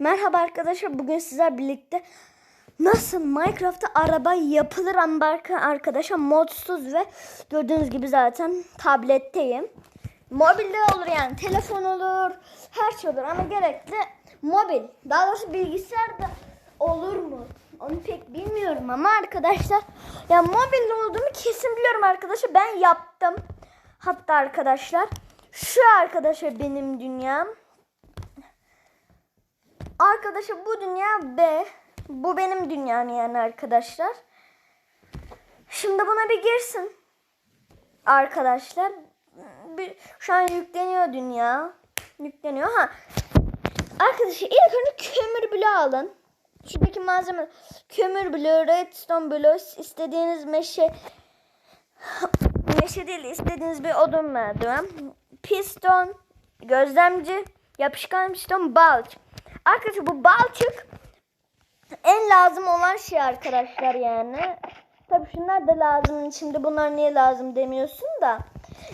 Merhaba arkadaşlar. Bugün sizler birlikte nasıl Minecraft'ta araba yapılır ama arka- arkadaşlar modsuz ve gördüğünüz gibi zaten tabletteyim. Mobilde olur yani telefon olur her şey olur ama gerekli mobil. Daha doğrusu bilgisayar da olur mu? Onu pek bilmiyorum ama arkadaşlar ya mobilde olduğumu kesin biliyorum arkadaşlar. Ben yaptım. Hatta arkadaşlar şu arkadaşlar benim dünyam. Arkadaşlar bu dünya B. Bu benim dünyam yani arkadaşlar. Şimdi buna bir girsin. Arkadaşlar. Bir, şu an yükleniyor dünya. Yükleniyor. Ha. Arkadaşlar ilk önce kömür bloğu alın. Şuradaki malzeme kömür bloğu, redstone bloğu, istediğiniz meşe meşe değil istediğiniz bir odun merdiven, piston, gözlemci, yapışkan piston, balç. Arkadaşlar bu balçık en lazım olan şey arkadaşlar yani. Tabii şunlar da lazım. Şimdi bunlar niye lazım demiyorsun da.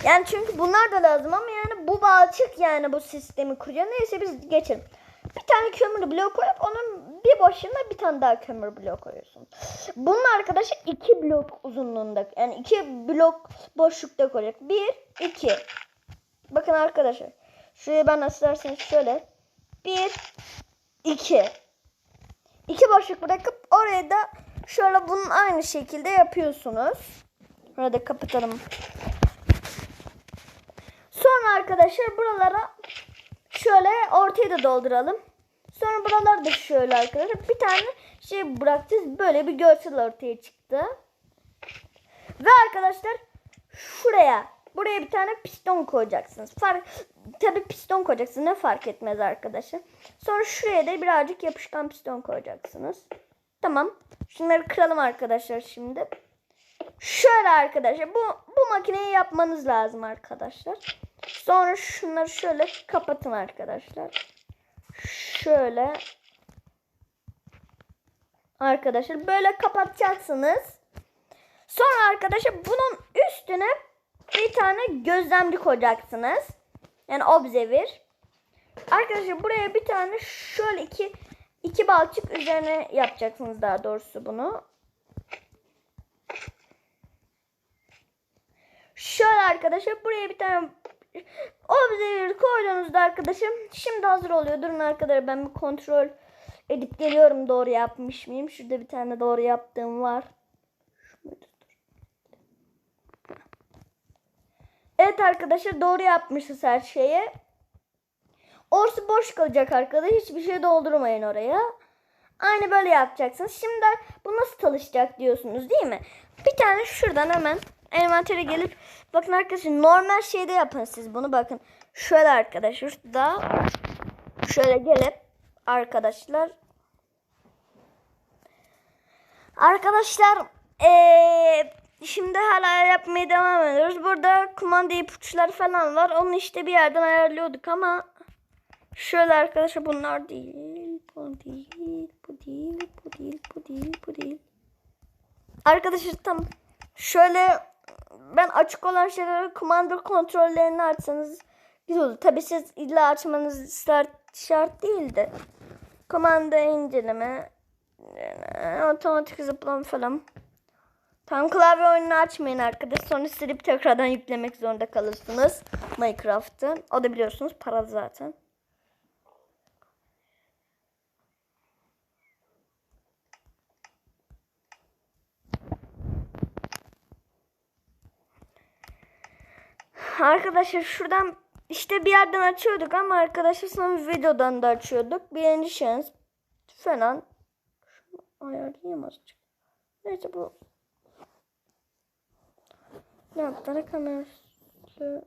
Yani çünkü bunlar da lazım ama yani bu balçık yani bu sistemi kuruyor. Neyse biz geçelim. Bir tane kömür bloğu koyup onun bir boşluğuna bir tane daha kömür bloğu koyuyorsun. Bunun arkadaşı iki blok uzunluğunda yani iki blok boşlukta koyacak. Bir, iki. Bakın arkadaşlar. Şuraya ben isterseniz şöyle. Bir, iki. İki boşluk bırakıp oraya da şöyle bunun aynı şekilde yapıyorsunuz. Burada kapatalım. Sonra arkadaşlar buralara şöyle ortaya da dolduralım. Sonra buraları da şöyle arkadaşlar bir tane şey bırakacağız. Böyle bir görsel ortaya çıktı. Ve arkadaşlar şuraya buraya bir tane piston koyacaksınız. Fark tabi piston koyacaksınız. Ne fark etmez arkadaşlar. Sonra şuraya da birazcık yapışkan piston koyacaksınız. Tamam. Şunları kıralım arkadaşlar şimdi. Şöyle arkadaşlar bu bu makineyi yapmanız lazım arkadaşlar. Sonra şunları şöyle kapatın arkadaşlar. Şöyle arkadaşlar böyle kapatacaksınız. Sonra arkadaşlar bunun üstüne bir tane gözlemci koyacaksınız. Yani observer. Arkadaşlar buraya bir tane şöyle iki iki balçık üzerine yapacaksınız daha doğrusu bunu. Şöyle arkadaşlar buraya bir tane observer koyduğunuzda arkadaşım şimdi hazır oluyor. Durun arkadaşlar ben bir kontrol edip geliyorum doğru yapmış mıyım? Şurada bir tane doğru yaptığım var. Şunu Evet arkadaşlar doğru yapmışız her şeyi. Orası boş kalacak arkadaşlar. Hiçbir şey doldurmayın oraya. Aynı böyle yapacaksınız. Şimdi bu nasıl çalışacak diyorsunuz değil mi? Bir tane şuradan hemen envantere gelip bakın arkadaşlar normal şeyde yapın siz bunu bakın. Şöyle arkadaşlar şurada şöyle gelip arkadaşlar Arkadaşlar eee şimdi hala yapmaya devam ediyoruz. Burada kumanda ipuçları falan var. Onu işte bir yerden ayarlıyorduk ama şöyle arkadaşlar bunlar değil. Bu değil. Bu değil. Bu değil. Bu değil. Bu değil. Arkadaşlar tam şöyle ben açık olan şeyleri kumanda kontrollerini açsanız güzel olur. Tabi siz illa açmanız şart, şart değil de kumanda inceleme otomatik zıplama falan. Tam klavye oyununu açmayın arkadaş. Sonra silip tekrardan yüklemek zorunda kalırsınız. Minecraft'ı. O da biliyorsunuz para zaten. Arkadaşlar şuradan işte bir yerden açıyorduk ama arkadaşlar sonra videodan da açıyorduk. Birinci şans falan. Şunu ayarlayayım azıcık. Neyse bu. Ne yaptı? Kamerası.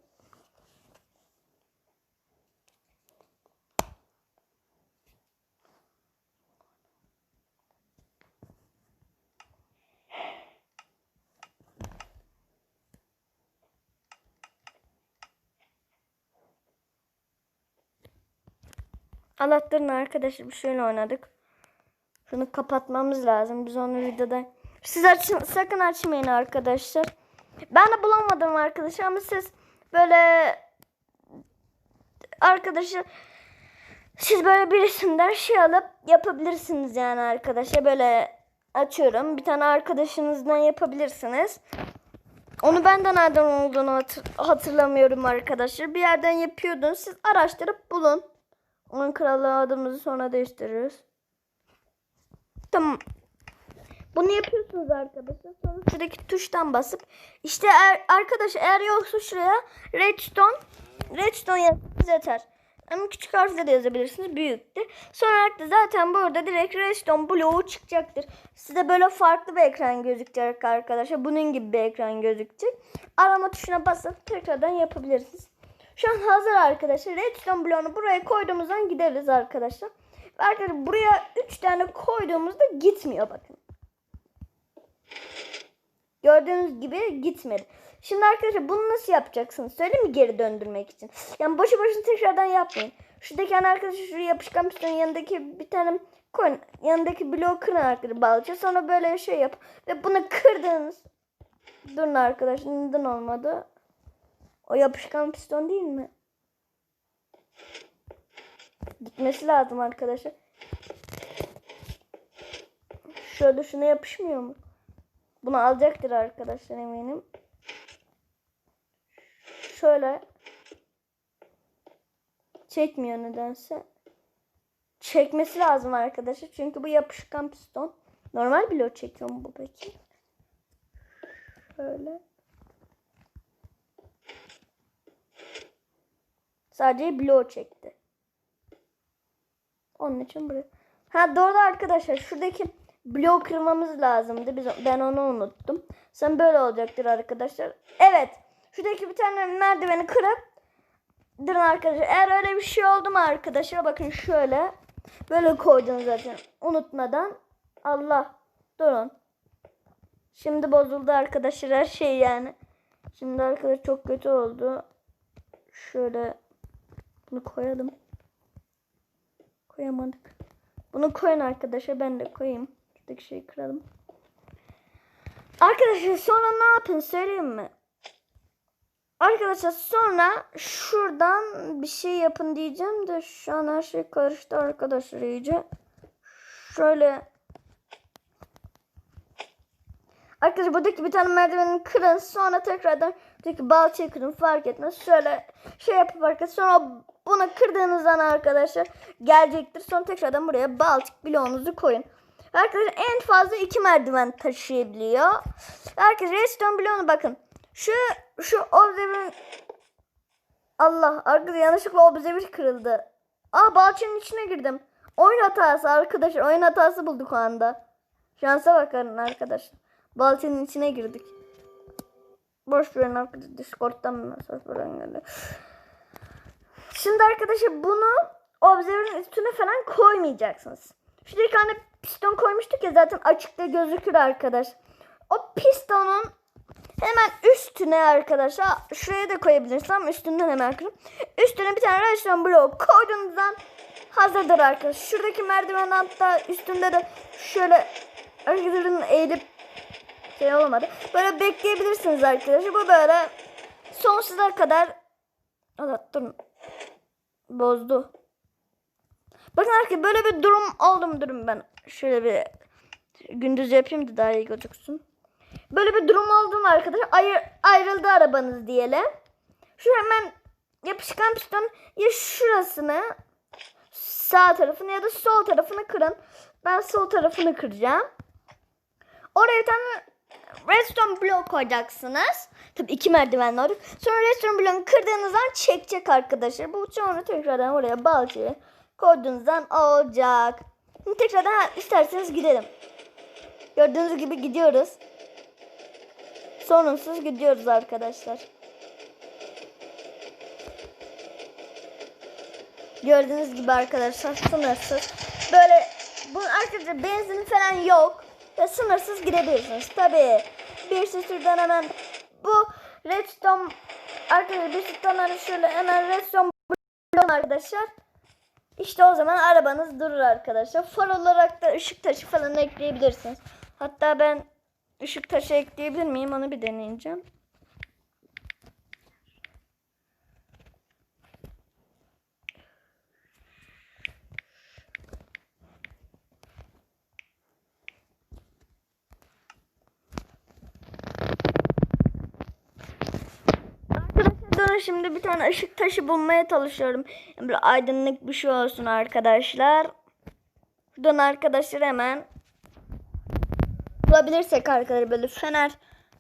Anahtarını arkadaşlar bir şöyle oynadık. Şunu kapatmamız lazım. Biz onu videoda... Siz açın, sakın açmayın arkadaşlar. Ben de bulamadım arkadaşlar ama siz böyle arkadaşlar Siz böyle birisinden şey alıp yapabilirsiniz yani arkadaşlar. Böyle açıyorum. Bir tane arkadaşınızdan yapabilirsiniz. Onu benden nereden olduğunu hatır- hatırlamıyorum arkadaşlar. Bir yerden yapıyordunuz. Siz araştırıp bulun. Onun krallığı adımızı sonra değiştiririz. Tamam. Bunu yapıyorsunuz arkadaşlar. Sonra şuradaki tuştan basıp işte eğer, arkadaş eğer yoksa şuraya redstone redstone yazmanız yeter. Ama küçük harfle de yazabilirsiniz. Büyük de. Sonra da zaten burada direkt redstone bloğu çıkacaktır. Size böyle farklı bir ekran gözükecek arkadaşlar. Bunun gibi bir ekran gözükecek. Arama tuşuna basıp tekrardan yapabilirsiniz. Şu an hazır arkadaşlar. Redstone bloğunu buraya koyduğumuzdan gideriz arkadaşlar. Arkadaşlar buraya 3 tane koyduğumuzda gitmiyor bakın. Gördüğünüz gibi gitmedi. Şimdi arkadaşlar bunu nasıl yapacaksınız? Söyleyeyim mi geri döndürmek için? Yani boşu boşuna tekrardan yapmayın. Şuradaki hani arkadaşlar şuraya yapışkan pistonun yanındaki bir tane koyun. Yanındaki bloğu kırın arkadaşlar balça. Sonra böyle şey yap. Ve bunu kırdınız. Durun arkadaşlar neden olmadı? O yapışkan piston değil mi? Gitmesi lazım arkadaşlar. Şöyle şuna yapışmıyor mu? Bunu alacaktır arkadaşlar eminim. Şöyle. Çekmiyor nedense. Çekmesi lazım arkadaşlar. Çünkü bu yapışkan piston. Normal blok çekiyor mu bu peki? Şöyle. Sadece blok çekti. Onun için buraya. Ha doğru arkadaşlar. Şuradaki blok kırmamız lazımdı. Biz, ben onu unuttum. Sen böyle olacaktır arkadaşlar. Evet. Şuradaki bir tane merdiveni kırıp durun arkadaşlar. Eğer öyle bir şey oldu mu arkadaşlar bakın şöyle. Böyle koydum zaten. Unutmadan. Allah. Durun. Şimdi bozuldu arkadaşlar her şey yani. Şimdi arkadaşlar çok kötü oldu. Şöyle bunu koyalım. Koyamadık. Bunu koyun arkadaşlar. Ben de koyayım. Şuradaki şeyi kıralım. Arkadaşlar sonra ne yapın söyleyeyim mi? Arkadaşlar sonra şuradan bir şey yapın diyeceğim de şu an her şey karıştı arkadaşlar iyice. Şöyle Arkadaşlar buradaki bir tane merdiveni kırın. Sonra tekrardan buradaki balçayı kırın. Fark etmez. Şöyle şey yapıp arkadaşlar. Sonra bunu kırdığınızdan arkadaşlar gelecektir. Sonra tekrardan buraya balçık bloğunuzu koyun. Arkadaşlar en fazla iki merdiven taşıyabiliyor. Arkadaşlar redstone bloğunu bakın. Şu şu observer Allah arkadaşlar yanlışlıkla observer kırıldı. Aa balçanın içine girdim. Oyun hatası arkadaşlar. Oyun hatası bulduk o anda. Şansa bakın arkadaşlar. Balçanın içine girdik. Boş verin arkadaşlar. Discord'dan mesaj falan geldi. Şimdi arkadaşlar bunu observer'ın üstüne falan koymayacaksınız. Şuradaki hani piston koymuştuk ya zaten açıkta gözükür arkadaş. O pistonun hemen üstüne arkadaşlar şuraya da koyabilirsiniz ama üstünden hemen kırın. Üstüne bir tane redstone bloğu koyduğunuzdan hazırdır arkadaşlar. Şuradaki merdiven hatta üstünde de şöyle arkadaşların eğilip şey olmadı. Böyle bekleyebilirsiniz arkadaşlar. Bu böyle sonsuza kadar Allah durun. Bozdu. Bakın arkadaşlar böyle bir durum oldu mu durum ben. Şöyle bir gündüz yapayım da daha iyi gözüksün. Böyle bir durum oldu mu arkadaşlar? Ayır, ayrıldı arabanız diyelim. Şu hemen yapışkan piston ya şurasını sağ tarafını ya da sol tarafını kırın. Ben sol tarafını kıracağım. Oraya bir redstone blok koyacaksınız. Tabii iki merdiven var. Sonra redstone bloğunu kırdığınızdan çekecek arkadaşlar. Bu sonra tekrardan oraya balçayı koyduğunuzdan olacak. Şimdi tekrardan isterseniz gidelim. Gördüğünüz gibi gidiyoruz. Sorunsuz gidiyoruz arkadaşlar. Gördüğünüz gibi arkadaşlar sınırsız. Böyle bunun arkadaşlar benzin falan yok. Ve sınırsız gidebilirsiniz. Tabi bir sürüden hemen bu redstone arkadaşlar bir sürüden şöyle hemen redstone arkadaşlar. İşte o zaman arabanız durur arkadaşlar. Far olarak da ışık taşı falan ekleyebilirsiniz. Hatta ben ışık taşı ekleyebilir miyim onu bir deneyeceğim. Şimdi bir tane ışık taşı bulmaya çalışıyorum. Böyle aydınlık bir şey olsun arkadaşlar. Buradan arkadaşlar hemen bulabilirsek arkadaşlar böyle fener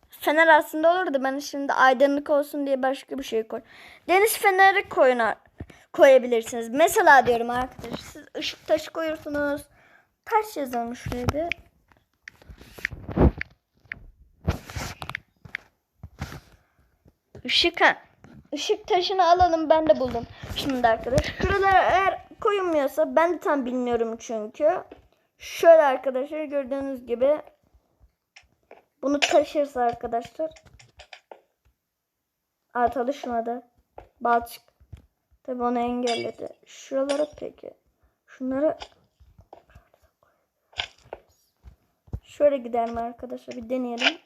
fener aslında olurdu. Ben şimdi aydınlık olsun diye başka bir şey koy. Deniz feneri koyun koyabilirsiniz. Mesela diyorum arkadaşlar siz ışık taşı koyuyorsunuz. Taş yazalım şuraya bir. Işık ha. Işık taşını alalım ben de buldum. Şimdi arkadaşlar şuralara eğer koyulmuyorsa ben de tam bilmiyorum çünkü. Şöyle arkadaşlar gördüğünüz gibi bunu taşırsa arkadaşlar. Aa çalışmadı. Balçık. Tabi onu engelledi. Şuralara peki. Şunları Şöyle gidelim arkadaşlar bir deneyelim.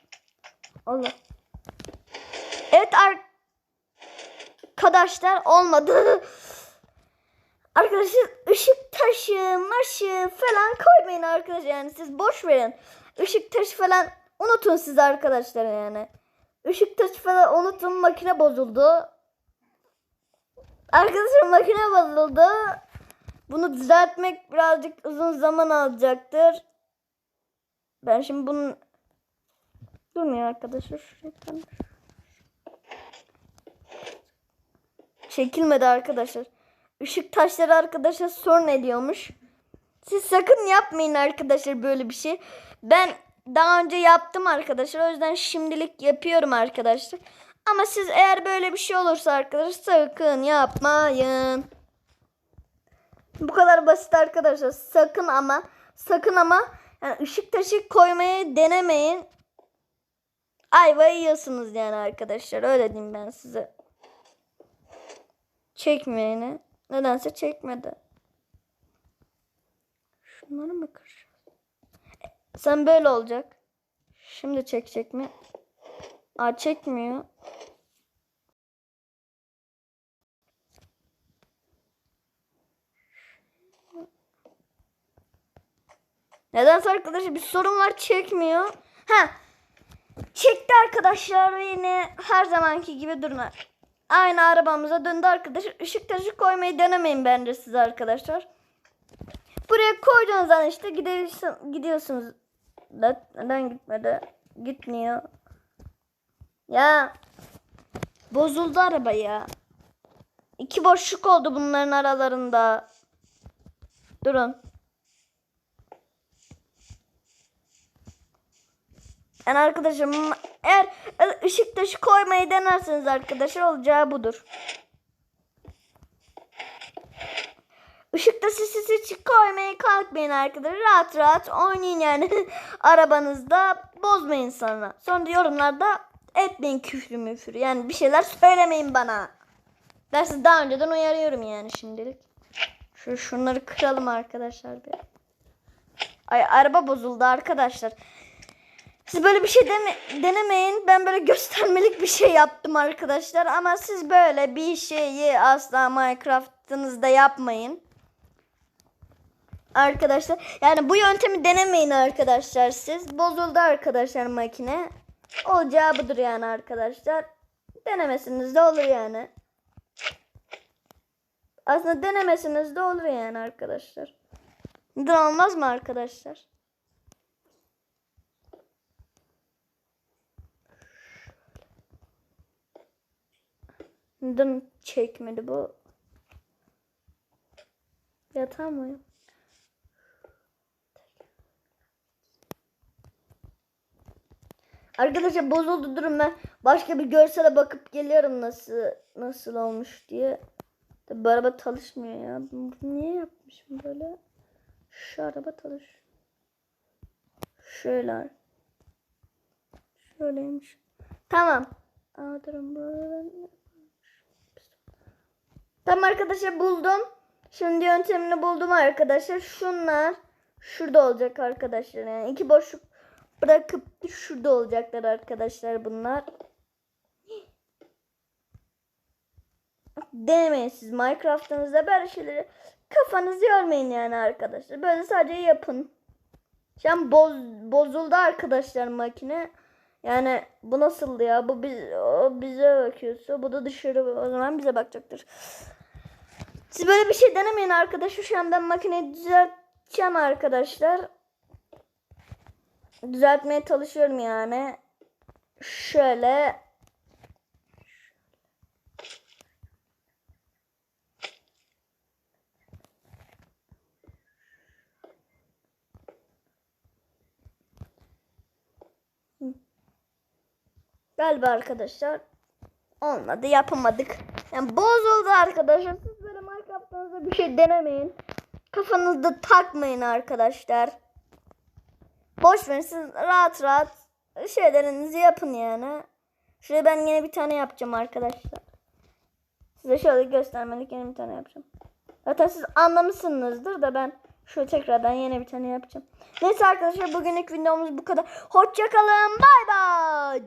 Allah. Evet arkadaşlar olmadı. Arkadaşlar ışık taşı, maşı falan koymayın arkadaşlar yani siz boş verin. Işık taşı falan unutun siz arkadaşlar yani. Işık taşı falan unutun makine bozuldu. Arkadaşlar makine bozuldu. Bunu düzeltmek birazcık uzun zaman alacaktır. Ben şimdi bunun durmuyor arkadaşlar. Şuraya tam- Çekilmedi arkadaşlar. Işık taşları arkadaşlar sorun ediyormuş. Siz sakın yapmayın arkadaşlar böyle bir şey. Ben daha önce yaptım arkadaşlar. O yüzden şimdilik yapıyorum arkadaşlar. Ama siz eğer böyle bir şey olursa arkadaşlar sakın yapmayın. Bu kadar basit arkadaşlar. Sakın ama sakın ama yani ışık taşı koymayı denemeyin. Ayva yiyorsunuz yani arkadaşlar. Öyle diyeyim ben size. Çekmeyeni. Nedense çekmedi. Şunları mı kıracağız? Sen böyle olacak. Şimdi çekecek mi? Aa çekmiyor. Nedense arkadaşlar bir sorun var çekmiyor. Ha. Çekti arkadaşlar yine her zamanki gibi durumlar. Aynı arabamıza döndü arkadaşlar. Işık taşı koymayı denemeyin bence siz arkadaşlar. Buraya koyduğunuz zaman işte gidiyorsun, gidiyorsunuz. Neden gitmedi? Gitmiyor. Ya. Bozuldu araba ya. İki boşluk oldu bunların aralarında. Durun. Yani arkadaşım eğer ışık taşı koymayı denerseniz arkadaşlar olacağı budur. Işık taşı siz hiç koymaya kalkmayın arkadaşlar. Rahat rahat oynayın yani arabanızda bozmayın sonra. Sonra da yorumlarda etmeyin küfrü müfür. Yani bir şeyler söylemeyin bana. Sizi daha önceden uyarıyorum yani şimdilik. Şu şunları kıralım arkadaşlar bir. Ay araba bozuldu arkadaşlar. Siz böyle bir şey deme- denemeyin. Ben böyle göstermelik bir şey yaptım arkadaşlar. Ama siz böyle bir şeyi asla Minecraft'ınızda yapmayın. Arkadaşlar yani bu yöntemi denemeyin arkadaşlar siz. Bozuldu arkadaşlar makine. Olacağı budur yani arkadaşlar. Denemesiniz de olur yani. Aslında denemesiniz de olur yani arkadaşlar. Neden olmaz mı arkadaşlar? Neden çekmedi bu? Yatağı mı? Arkadaşlar bozuldu durum ben başka bir görsele bakıp geliyorum nasıl nasıl olmuş diye. Tabi araba çalışmıyor ya. Niye yapmışım böyle? Şu araba çalış. Şöyle. Şöyleymiş. Tamam. Aa, durun buradan. Tamam arkadaşlar buldum. Şimdi yöntemini buldum arkadaşlar. Şunlar şurada olacak arkadaşlar. Yani iki boşluk bırakıp şurada olacaklar arkadaşlar bunlar. Denemeyin siz Minecraft'ınızda böyle şeyleri kafanızı yormayın yani arkadaşlar. Böyle sadece yapın. Şu an boz, bozuldu arkadaşlar makine. Yani bu nasıldı ya? Bu biz, o bize bakıyorsa bu da dışarı o zaman bize bakacaktır. Siz böyle bir şey denemeyin arkadaşlar. Şu an ben makineyi düzelteceğim arkadaşlar. Düzeltmeye çalışıyorum yani. Şöyle Galiba arkadaşlar olmadı yapamadık. Yani bozuldu arkadaşlar. Böyle bir şey denemeyin. Kafanızda takmayın arkadaşlar. Boş verin siz rahat rahat şeylerinizi yapın yani. Şuraya ben yine bir tane yapacağım arkadaşlar. Size şöyle göstermelik yine bir tane yapacağım. Zaten siz anlamışsınızdır da ben şu tekrardan yine bir tane yapacağım. Neyse arkadaşlar bugünlük videomuz bu kadar. Hoşçakalın. Bay bay.